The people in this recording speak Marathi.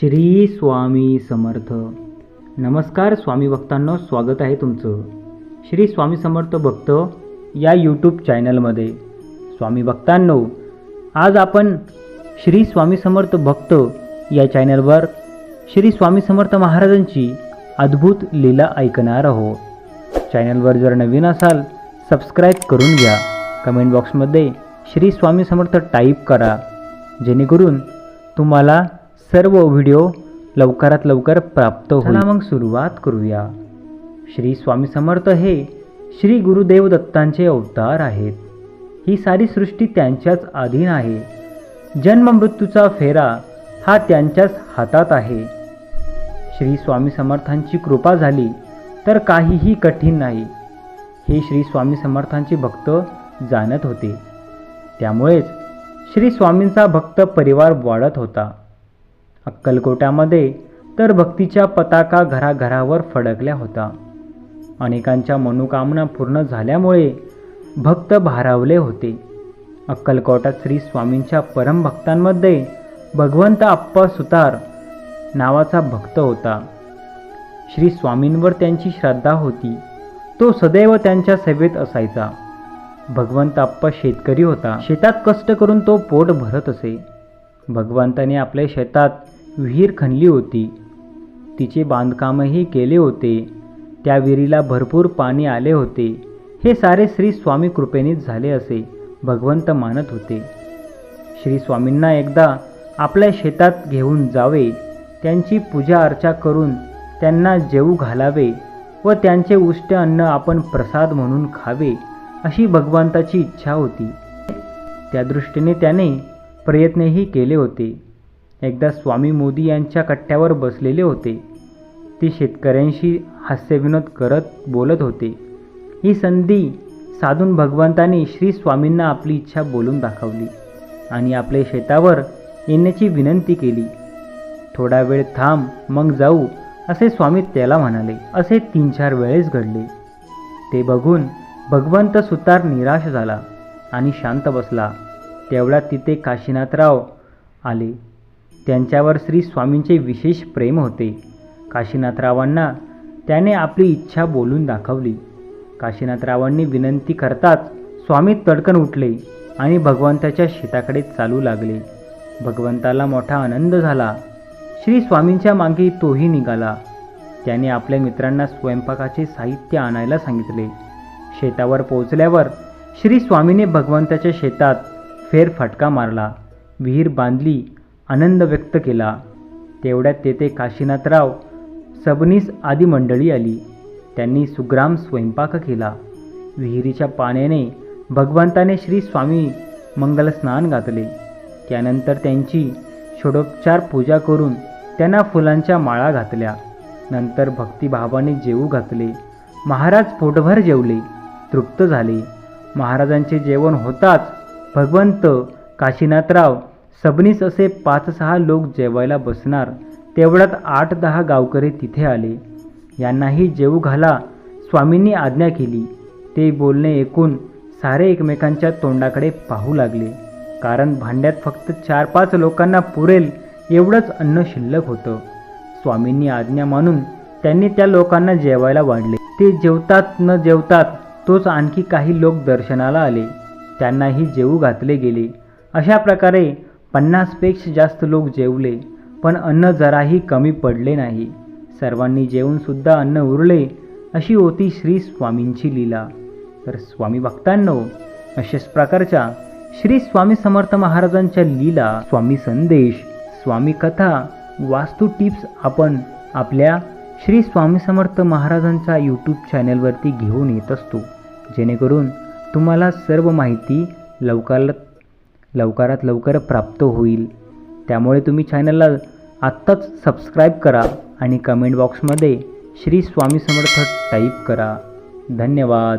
श्री स्वामी समर्थ. नमस्कार स्वामी भक्तांनो स्वागत आहे तुमचं. श्री स्वामी समर्थ भक्त या यूट्यूब चॅनलमध्ये स्वामी भक्तांनो आज आपण श्री स्वामी समर्थ भक्त या चॅनलवर श्री स्वामी समर्थ महाराजांची अद्भुत लीला ऐकणार आहोत. चॅनलवर जर नवीन असाल सबस्क्राईब करून घ्या. कमेंट बॉक्समध्ये श्री स्वामी समर्थ टाईप करा. जेणेकरून तुम्हाला सर्व व्हिडिओ लवकरात लवकर प्राप्त होईल. मग सुरुवात करूया. श्री स्वामी समर्थ हे श्री गुरुदेव दत्तांचे अवतार आहेत. ही सारी सृष्टी त्यांच्याच अधीन आहे. जन्म मृत्यूचा फेरा हा त्यांच्याच हातात आहे. श्री स्वामी समर्थांची कृपा झाली तर काहीही कठीण नाही. हे श्री स्वामी समर्थांचे भक्त जाणत होते. त्यामुळेच श्री स्वामींचा भक्त परिवार वाढत होता. अक्कलकोटामध्ये तर भक्तीच्या पताका घराघरावर फडकल्या होता अनेकांच्या मनोकामना पूर्ण झाल्यामुळे भक्त भारावले होते. अक्कलकोटात श्री स्वामींच्या परमभक्तांमध्ये भगवंत आप्पा सुतार नावाचा भक्त होता. श्री स्वामींवर त्यांची श्रद्धा होती. तो सदैव त्यांच्या सेवेत असायचा. भगवंत आप्पा शेतकरी होता. शेतात कष्ट करून तो पोट भरत असे. भगवंताने आपल्या शेतात विहीर खणली होती. तिचे बांधकामही केले होते. त्या विहिरीला भरपूर पाणी आले होते. हे सारे श्री स्वामी कृपेनेच झाले असे भगवंत मानत होते. श्री स्वामींना एकदा आपल्या शेतात घेऊन जावे त्यांची पूजा अर्चा करून त्यांना जेवू घालावे व त्यांचे उष्ट अन्न आपण प्रसाद म्हणून खावे अशी भगवंताची इच्छा होती. त्या दृष्टीने त्याने प्रयत्नही केले होते. एकदा स्वामी मोदी यांच्या कट्ट्यावर बसलेले होते. ते शेतकऱ्यांशी हास्यविनोद करत बोलत होते. ही संधी साधून भगवंताने श्री स्वामींना आपली इच्छा बोलून दाखवली आणि आपल्या शेतावर येण्याची विनंती केली. थोडा वेळ थांब मग जाऊ असे स्वामी त्याला म्हणाले. असे तीन चार वेळेस घडले. ते बघून भगवंत सुतार निराश झाला आणि शांत बसला. तेवढ्यात तिथे काशीनाथराव आले. त्यांच्यावर श्री स्वामींचे विशेष प्रेम होते. काशीनाथरावांना त्याने आपली इच्छा बोलून दाखवली. काशीनाथरावांनी विनंती करताच स्वामी तडकन उठले आणि भगवंताच्या शेताकडे चालू लागले. भगवंताला मोठा आनंद झाला. श्री स्वामींच्या मागे तोही निघाला. त्याने आपल्या मित्रांना स्वयंपाकाचे साहित्य आणायला सांगितले. शेतावर पोहोचल्यावर श्री स्वामीने भगवंताच्या शेतात फेरफटका मारला. विहीर बांधली आनंद व्यक्त केला. तेवढ्यात तेथे काशीनाथराव सबनीस आदी मंडळी आली. त्यांनी सुग्राम स्वयंपाक केला. विहिरीच्या पाण्याने भगवंताने श्री स्वामी मंगलस्नान घातले. त्यानंतर त्यांची षोडोपचार पूजा करून त्यांना फुलांच्या माळा घातल्या. नंतर भक्तिभावाने जेवू घातले. महाराज पोटभर जेवले. तृप्त झाले. महाराजांचे जेवण होताच भगवंत काशीनाथराव सबनीस असे पाच सहा लोक जेवायला बसणार तेवढ्यात आठ दहा गावकरी तिथे आले. यांनाही जेवू घाला स्वामींनी आज्ञा केली. ते बोलणे ऐकून सारे एकमेकांच्या तोंडाकडे पाहू लागले. कारण भांड्यात फक्त चार पाच लोकांना पुरेल एवढंच अन्न शिल्लक होतं. स्वामींनी आज्ञा मानून त्यांनी त्या लोकांना जेवायला वाढले. ते जेवतात न जेवतात तोच आणखी काही लोक दर्शनाला आले. त्यांनाही जेवू घातले गेले. अशा प्रकारे पन्नासपेक्षा जास्त लोक जेवले पण अन्न जराही कमी पडले नाही. सर्वांनी जेवूनसुद्धा अन्न उरले अशी होती श्री स्वामींची लीला. तर स्वामी भक्तांनो अशाच प्रकारच्या श्री स्वामी समर्थ महाराजांच्या लीला स्वामी संदेश स्वामी कथा वास्तू टिप्स आपण आपल्या श्री स्वामी समर्थ महाराजांच्या यूट्यूब चॅनलवरती घेऊन येत असतो. जेणेकरून तुम्हाला सर्व माहिती लवकरात लवकरात लवकर प्राप्त होईल. त्यामुळे तुम्ही चॅनलला आत्ताच सबस्क्राईब करा आणि कमेंट बॉक्समध्ये श्री स्वामी समर्थ टाईप करा. धन्यवाद.